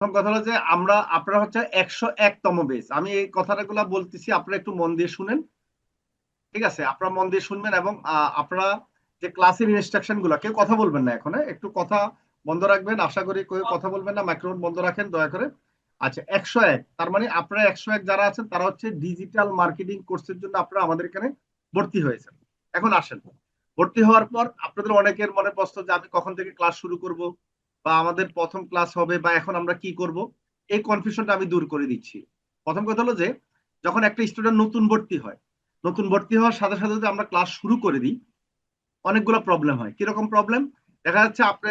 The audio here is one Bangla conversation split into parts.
প্রথম কথা হলো যে আমরা, আপনারা হচ্ছে একশো একতম বেস আমি এই কথাগুলো বলতেছি, আপনারা একটু মন দিয়ে শুনেন। ঠিক আছে? আপনারা মন দিয়ে শুনবেন এবং আপনারা যে ক্লাসের ইনস্ট্রাকশনগুলো, কেউ কথা বলবেন না এখন হ্যাঁ? একটু কথা বন্ধ রাখবেন, আশা করি কেউ কথা বলবেন না মাইক্রোফোন বন্ধ রাখেন, দয়া করে। আচ্ছা একশো এক, তার মানে আপনারা একশো এক যারা আছেন, তারা হচ্ছে ডিজিটাল মার্কেটিং কোর্সের জন্য আপনারা আমাদের এখানে ভর্তি হয়েছেন। এখন আসেন। ভর্তি হওয়ার পর আপনাদের অনেকের মনে প্রশ্ন যে, আমি কখন থেকে ক্লাস শুরু করব? বা আমাদের প্রথম ক্লাস হবে বা এখন আমরা কি করব, এই কনফিউশনটা আমি দূর করে দিচ্ছি। প্রথম কথা হলো যে, যখন একটা স্টুডেন্ট নতুন ভর্তি হয়, নতুন ভর্তি হওয়ার সাথে সাথে যদি আমরা ক্লাস শুরু করে দিই, অনেকগুলো প্রবলেম হয়। কীরকম প্রবলেম দেখা যাচ্ছে আপনি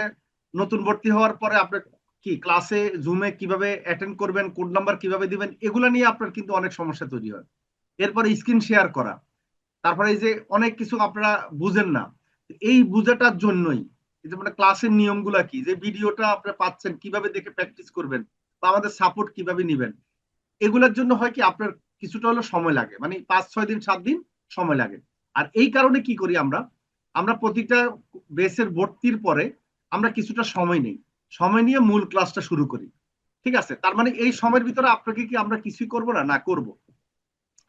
নতুন ভর্তি হওয়ার পরে আপনি কি ক্লাসে জুমে কীভাবে অ্যাটেন্ড করবেন কোড নাম্বার কীভাবে দিবেন, এগুলো নিয়ে আপনার কিন্তু অনেক সমস্যা তৈরি হয়। এরপরে স্ক্রিন শেয়ার করা। তারপরে এই যে অনেক কিছু আপনারা বুঝেন না। এই বুঝাটার জন্যই এই যে মানে ক্লাসের নিয়মগুলা কি? যে ভিডিওটা আপনি পাচ্ছেন, কীভাবে দেখে প্র্যাকটিস করবেন? বা আমাদের সাপোর্ট কীভাবে নিবেন? এগুলোর জন্য হয় কি, আপনার কিছুটা হলো সময় লাগে। মানে পাঁচ, ছয় দিন, সাত দিন সময় লাগে। আর এই কারণে কি করি আমরা? আমরা প্রতিটা বেসের ভর্তির পরে আমরা কিছুটা সময় নেই। সময় নিয়ে মূল ক্লাসটা শুরু করি। ঠিক আছে? তার মানে এই সময়ের ভিতরে আপনাকে কি আমরা কিছুই করব না? না, করব।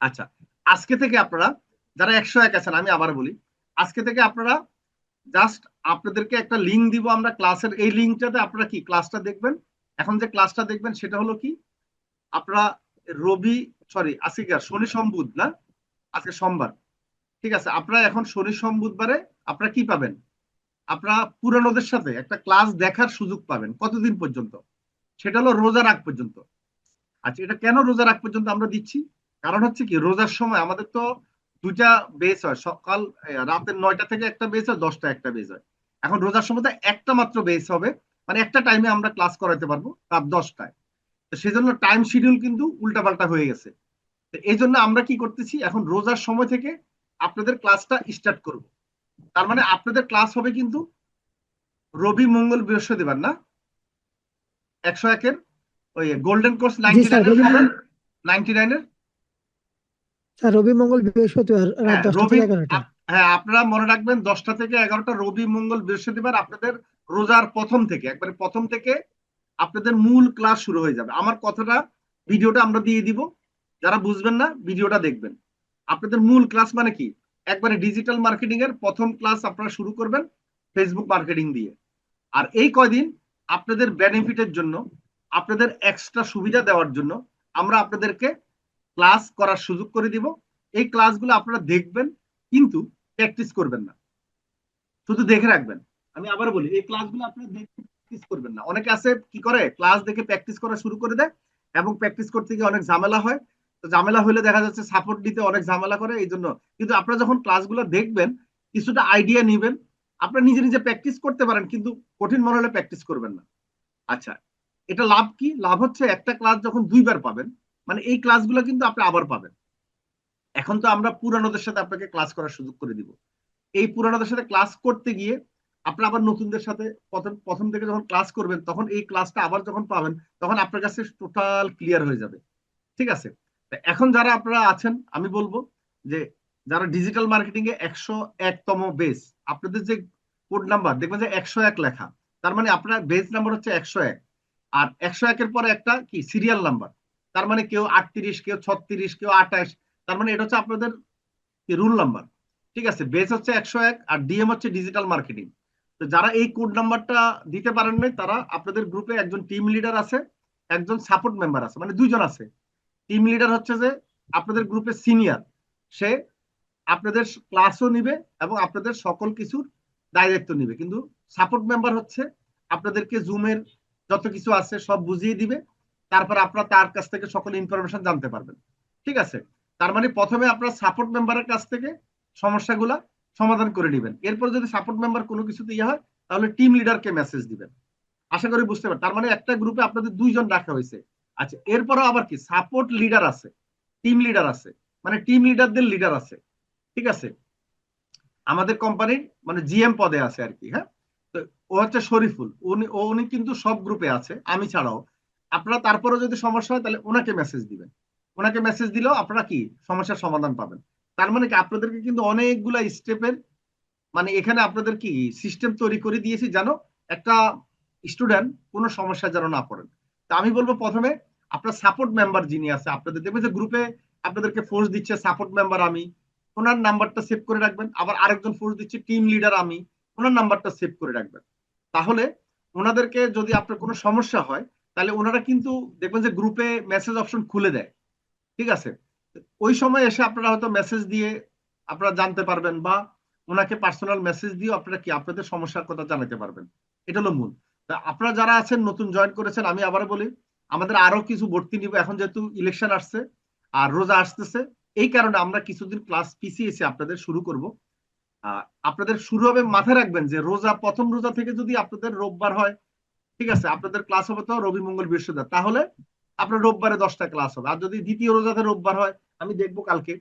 আচ্ছা আজকে থেকে আপনারা, যারা একশো এক আছেন, আমি আবার বলি, আজকে থেকে আপনারা জাস্ট আপনাদেরকে একটা লিঙ্ক দিব আমরা ক্লাসের এই লিঙ্কটাতে আপনারা কি ক্লাসটা দেখবেন? এখন যে ক্লাসটা দেখবেন, সেটা হলো কি? আপনারা রবি সরি আজকে শনি সম্বুধ, না? আজকে সোমবার। ঠিক আছে, আপনারা এখন শনি সম্বুধবারে আপনারা কি পাবেন? আপনারা পুরানোদের সাথে একটা ক্লাস দেখার সুযোগ পাবেন, কতদিন পর্যন্ত? সেটা হলো রোজার আগ পর্যন্ত। আচ্ছা এটা কেন রোজার আগ পর্যন্ত আমরা দিচ্ছি? কারণ হচ্ছে কি, রোজার সময় আমাদের তো দুইটা বেস হয়। সকাল রাতের নয়টা থেকে একটা বেস হয় দশটা একটা বেস হয়। এখন রোজার সময় একটা মাত্র বেস হবে। মানে একটা টাইমে আমরা ক্লাস করাতে পারব রাত দশটায়। তো সেজন্য টাইম শিডিউল কিন্তু উল্টাপাল্টা হয়ে গেছে। তো এই জন্য আমরা কি করতেছি এখন রোজার সময় থেকে আপনাদের ক্লাসটা স্টার্ট করব। তার মানে আপনাদের ক্লাস হবে কিন্তু রবি মঙ্গল বৃহস্পতিবার না? একশো একের ওই golden course ninety nine ninety নাইনের রবি মঙ্গল বৃহস্পতিবার রাত হ্যাঁ, দশটা থেকে এগারোটা। হ্যাঁ আপনারা মনে রাখবেন দশটা থেকে এগারোটা রবি মঙ্গল বৃহস্পতিবার আপনাদের রোজার প্রথম থেকে একবারে প্রথম থেকে আপনাদের মূল ক্লাস শুরু হয়ে যাবে। আমার কথাটা ভিডিওটা আমরা দিয়ে দিব। যারা বুঝবেন না ভিডিওটা দেখবেন। আপনাদের মূল ক্লাস মানে কি? একবারে ডিজিটাল মার্কেটিং এর প্রথম ক্লাস আপনারা শুরু করবেন ফেসবুক মার্কেটিং দিয়ে। আর এই কয়দিন আপনাদের বেনিফিটের জন্য আপনাদের এক্সট্রা সুবিধা দেওয়ার জন্য আমরা আপনাদেরকে ক্লাস করার সুযোগ করে দিব। এই ক্লাসগুলো আপনারা দেখবেন, কিন্তু প্র্যাকটিস করবেন না। শুধু দেখে রাখবেন। আমি আবার বলি, এই ক্লাসগুলো আপনারা দেখে প্র্যাকটিস করবেন না। অনেকে আছে, কি করে? ক্লাস দেখে প্র্যাকটিস করা শুরু করে দেয় এবং প্র্যাকটিস করতে গিয়ে অনেক ঝামেলা হয়। তো ঝামেলা হলে দেখা যাচ্ছে সাপোর্ট দিতে অনেক ঝামেলা করে, এই জন্য। কিন্তু আপনারা যখন ক্লাসগুলো দেখবেন, কিছুটা আইডিয়া নিবেন, আপনারা নিজে নিজে প্র্যাকটিস করতে পারেন, কিন্তু কঠিন মনে হলে প্র্যাকটিস করবেন না। আচ্ছা এটা লাভ কি? লাভ হচ্ছে একটা ক্লাস যখন দুইবার পাবেন মানে এই ক্লাসগুলো কিন্তু আপনি আবার পাবেন। এখন তো আমরা পুরানোদের সাথে আপনাকে ক্লাস করার সুযোগ করে দিব। এই পুরানোদের সাথে ক্লাস করতে গিয়ে আপনি আবার নতুনদের সাথে প্রথম প্রথম থেকে যখন ক্লাস করবেন, তখন এই ক্লাসটা আবার যখন পাবেন, তখন আপনার কাছে টোটাল ক্লিয়ার হয়ে যাবে। ঠিক আছে? এখন যারা আপনারা আছেন, আমি বলব যে যারা ডিজিটাল মার্কেটিং এ একশো একতম বেস আপনাদের যে কোড নাম্বার দেখবেন যে একশো এক লেখা। তার মানে আপনার বেস নাম্বার হচ্ছে একশো এক। আর একশো একের পরে একটা কি? সিরিয়াল নাম্বার তার মানে কেউ আটত্রিশ, কেউ ছত্রিশ, কেউ আঠাশ, তার মানে এটা হচ্ছে আপনাদের রুল নাম্বার ঠিক আছে? বেস হচ্ছে একশো এক আর ডিএম হচ্ছে ডিজিটাল মার্কেটিং তো যারা এই কোড নাম্বারটা দিতে পারেন নাই, তারা আপনাদের গ্রুপে একজন টিম লিডার আছে, একজন সাপোর্ট মেম্বার আছে মানে দুইজন আছে। টিম লিডার হচ্ছে যে আপনাদের গ্রুপে সিনিয়র সে আপনাদের ক্লাসও নিবে এবং আপনাদের সকল কিছুর দায়িত্ব নিবে। কিন্তু সাপোর্ট মেম্বার হচ্ছে আপনাদেরকে জুমের যত কিছু আছে সব বুঝিয়ে দিবে। তারপর আপনারা তার কাছ থেকে সকল ইনফরমেশন জানতে পারবেন। ঠিক আছে? তার মানে প্রথমে আপনার সাপোর্ট মেম্বারের কাছ থেকে সমস্যাগুলা সমাধান করে নেবেন। এরপর যদি সাপোর্ট মেম্বার কোনো কিছুতে ইয়ে হয়, তাহলে টিম লিডারকে মেসেজ দিবেন। আশা করি বুঝতে পারেন তার মানে একটা গ্রুপে আপনাদের দুইজন রাখা হয়েছে। আচ্ছা এরপরও আবার কি? সাপোর্ট লিডার আছে টিম লিডার আছে মানে টিম লিডারদের লিডার আছে। ঠিক আছে? আমাদের কোম্পানির মানে জিএম পদে আছে আর কি হ্যাঁ? তো ও হচ্ছে শরীফুল। উনি, ও, উনি কিন্তু সব গ্রুপে আছে, আমি ছাড়াও। আপনারা তারপরে যদি সমস্যা হয়, তাহলে ওনাকে মেসেজ দিবেন। ওনাকে মেসেজ দিলেও আপনারা কি? সমস্যার সমাধান পাবেন। তার মানে কি? আপনাদেরকে কিন্তু অনেকগুলা স্টেপের মানে এখানে আপনাদের কি সিস্টেম তৈরি করে দিয়েছি জানো একটা স্টুডেন্ট কোনো সমস্যা যেন না পড়েন। তা আমি বলব প্রথমে, আপনার সাপোর্ট মেম্বার যিনি আছে, আপনাদের দেখবেন যে গ্রুপে আপনাদেরকে ফোর্স দিচ্ছে সাপোর্ট মেম্বার আমি। ওনার নাম্বারটা সেভ করে রাখবেন। আবার আরেকজন ফোর্স দিচ্ছে টিম লিডার আমি। ওনার নাম্বারটা সেভ করে রাখবেন। তাহলে ওনাদেরকে যদি আপনার কোনো সমস্যা হয় তাহলে ওনারা কিন্তু দেখবেন যে গ্রুপে মেসেজ অপশন খুলে দেয়। ঠিক আছে? ওই সময় এসে আপনারা হয়তো মেসেজ দিয়ে আপনারা জানতে পারবেন বা ওনাকে পার্সোনাল মেসেজ দিয়ে আপনারা কি আপনাদের সমস্যার কথা জানাতে পারবেন। এটা হলো মূল। তা আপনারা যারা আছেন, নতুন জয়েন করেছেন, আমি আবার বলি, আমাদের আরও কিছু ভর্তি নিব। এখন যেহেতু ইলেকশন আসছে আর রোজা আসতেছে, এই কারণে আমরা কিছুদিন ক্লাস পিছিয়েছি আপনাদের শুরু করব। আপনাদের শুরু হবে মাথায় রাখবেন যে রোজা, প্রথম রোজা থেকে যদি আপনাদের রোববার হয় ঠিক আছে, আপনাদের ক্লাস হবে তো রবি মঙ্গল বৃহস্পতিবার। তাহলে আপনার রোববারে দশটা ক্লাস হবে। আর যদি দ্বিতীয় রোজাতে রোববার হয়, আমি দেখব কালকে।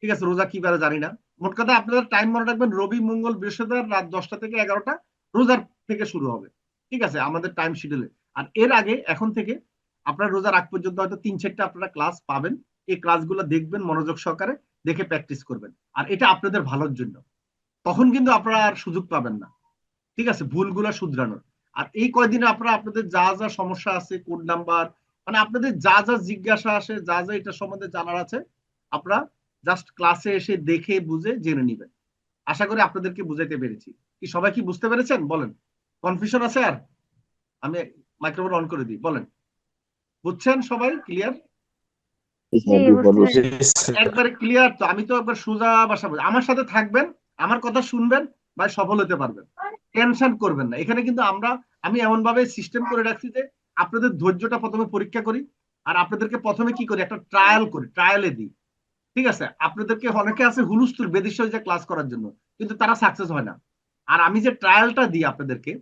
ঠিক আছে, রোজা কি বারে জানি না। মোট কথা আপনাদের টাইম মনে রাখবেন, রবি মঙ্গল বৃহস্পতিবার রাত দশটা থেকে এগারোটা রোজার থেকে শুরু হবে। ঠিক আছে, আমাদের টাইম শিডিউলে আর এর আগে, এখন থেকে আপনার রোজার আগ পর্যন্ত হয়তো তিন চারটা আপনারা ক্লাস পাবেন। এই ক্লাসগুলো দেখবেন মনোযোগ সহকারে, দেখে প্র্যাকটিস করবেন। আর এটা আপনাদের ভালোর জন্য। তখন কিন্তু আপনারা আর সুযোগ পাবেন না। ঠিক আছে, ভুলগুলো শুধরানোর। আর এই কয়দিনে আপনারা আপনাদের যা যা সমস্যা আছে কোড নাম্বার মানে আপনাদের যা যা জিজ্ঞাসা আসে যা যা এটা সম্বন্ধে জানার আছে আপনারা জাস্ট ক্লাসে এসে দেখে বুঝে জেনে নিবেন। আশা করি আপনাদেরকে বুঝাইতে পেরেছি। কি সবাই কি বুঝতে পেরেছেন? বলেন। কনফিউশন আছে আর? আমি মাইক্রোফোন অন করে দিই। বলেন। বুঝছেন সবাই? ক্লিয়ার একবারে ক্লিয়ার তো। আমি তো একবার সোজা বাসা আমার সাথে থাকবেন আমার কথা শুনবেন ভাই সফল হতে পারবেন। টেনশন করবেন না। এখানে কিন্তু আমরা, আমি এমন ভাবে সিস্টেম করে রাখছি যে আপনাদের ধৈর্যটা প্রথমে পরীক্ষা করি আর আপনাদেরকে প্রথমে কি করি, একটা ট্রায়াল করি ট্রায়ালে দিই। ঠিক আছে? আপনাদেরকে অনেকে আছে হুলুস্তুল বেদিস যে ক্লাস করার জন্য, কিন্তু তারা সাকসেস হয় না। আর আমি যে ট্রায়ালটা দিই আপনাদেরকে,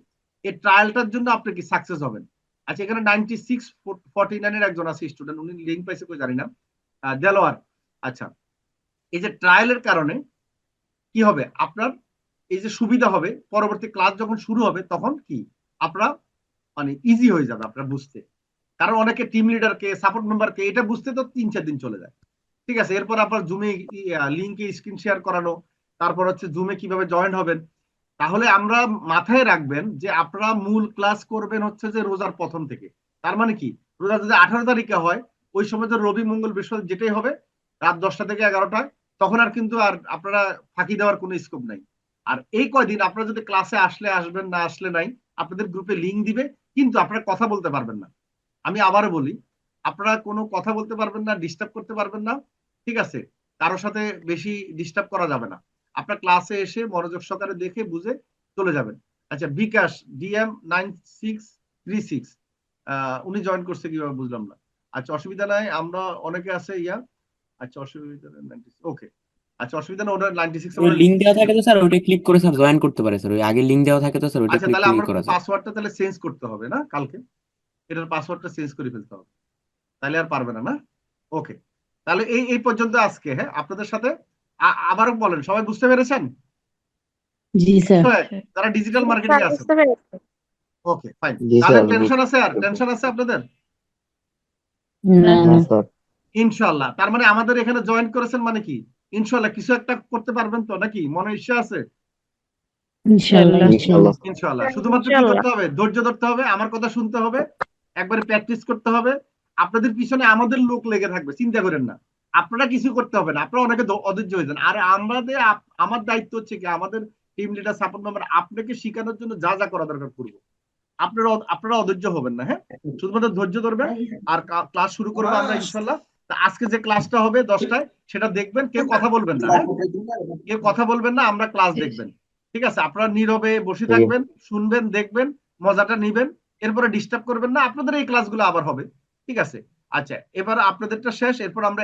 এই ট্রায়ালটার জন্য আপনি কি সাকসেস হবেন? আচ্ছা এখানে নাইনটি সিক্স ফর্টি নাইনের একজন আছে স্টুডেন্ট উনি লিঙ্ক পাইছে কই জানি না। দেলোয়ার। আচ্ছা এই যে ট্রায়ালের কারণে কি হবে? আপনার এই যে সুবিধা হবে, পরবর্তী ক্লাস যখন শুরু হবে, তখন কি? আপনারা মানে ইজি হয়ে যাবে আপনার বুঝতে। কারণ অনেকে টিম লিডারকে সাপোর্ট মেম্বারকে এটা বুঝতে তো তিন চার দিন চলে যায়। ঠিক আছে, এরপর আপনার জুমে লিঙ্কে স্ক্রিন শেয়ার করানো, তারপর হচ্ছে জুমে কীভাবে জয়েন হবেন। তাহলে আমরা মাথায় রাখবেন যে আপনারা মূল ক্লাস করবেন হচ্ছে যে রোজার প্রথম থেকে। তার মানে কি? রোজা যদি আঠারো তারিখে হয়, ওই সময় তো রবি, মঙ্গল, বৃহস্পতি যেটাই হবে, রাত দশটা থেকে এগারোটা তখন আর কিন্তু আর আপনারা ফাঁকি দেওয়ার কোনো স্কোপ নাই। আর এই কয়দিন আপনারা যদি ক্লাসে আসলে আসবেন না আসলে নাই, আপনাদের গ্রুপে লিঙ্ক দিবে, কিন্তু আপনারা কথা বলতে পারবেন না। আমি আবারও বলি, আপনারা কোনো কথা বলতে পারবেন না ডিস্টার্ব করতে পারবেন না, ঠিক আছে? কারোর সাথে বেশি ডিস্টার্ব করা যাবে না। আপনার ক্লাসে এসে মনোযোগ সহকারে দেখে বুঝে চলে যাবেন। আচ্ছা Bikash DM nine six three six উনি জয়েন করছে কীভাবে বুঝলাম না। আচ্ছা অসুবিধা নাই, আমরা অনেকে আছে, ইয়া? আচ্ছা অসুবিধা ওকে আচ্ছা অসুবিধা নাইনটি সিক্স ওই লিঙ্ক দেওয়া থাকে তো স্যার ওটা ক্লিক করে স্যার জয়েন করতে পারে স্যার ওই আগে লিঙ্ক দেওয়া থাকে তো স্যার ওটা আচ্ছা ক্লিক তাহলে আমার পাসওয়ার্ডটা তাহলে চেঞ্জ করতে হবে না কালকে? এটার পাসওয়ার্ডটা চেঞ্জ করে ফেলতে হবে। তাহলে আর পারবে না না? ওকে তাহলে এই এই পর্যন্ত আজকে হ্যাঁ? আপনাদের সাথে আবারও বলেন সবাই বুঝতে পেরেছেন? জি স্যার। তারা ডিজিটাল মার্কেটিং আছে। ওকে ফাইন তাহলে টেনশন আছে আর? টেনশন আছে আপনাদের? না না। স্যার। ইনশাল্লাহ তার মানে আমাদের এখানে জয়েন করেছেন মানে কি? ইনশাল্লাহ কিছু একটা করতে পারবেন তো নাকি? মনে ইচ্ছা আছে? ইনশাআল্লাহ ইনশাআল্লাহ। ইনশাল্লাহ শুধুমাত্র কি করতে হবে? ধৈর্য ধরতে হবে আমার কথা শুনতে হবে একবারে প্র্যাকটিস করতে হবে। আপনাদের পিছনে আমাদের লোক লেগে থাকবে চিন্তা করেন না। আপনারা কিছু করতে হবে না আপনারা অনেকে অধৈর্য হয়ে যান। আর আমাদের আমার দায়িত্ব হচ্ছে কি আমাদের টিম লিডার সাপোর্ট মেম্বার আপনাকে শেখানোর জন্য যা যা করা দরকার করব। আপনারা আপনারা অধৈর্য হবেন না হ্যাঁ? শুধুমাত্র ধৈর্য ধরবেন আর ক্লাস শুরু করব আমরা ইনশাল্লাহ আজকে যে ক্লাসটা হবে দশটায় সেটা দেখবেন কেউ কথা বলবেন না হ্যাঁ? কেউ কথা বলবেন না আমরা ক্লাস দেখবেন। ঠিক আছে? আপনারা নীরবে বসে থাকবেন শুনবেন দেখবেন মজাটা নিবেন এরপরে ডিস্টার্ব করবেন না আপনাদের এই ক্লাসগুলো আবার হবে। ঠিক আছে? আচ্ছা এবার আপনাদেরটা শেষ এরপর আমরা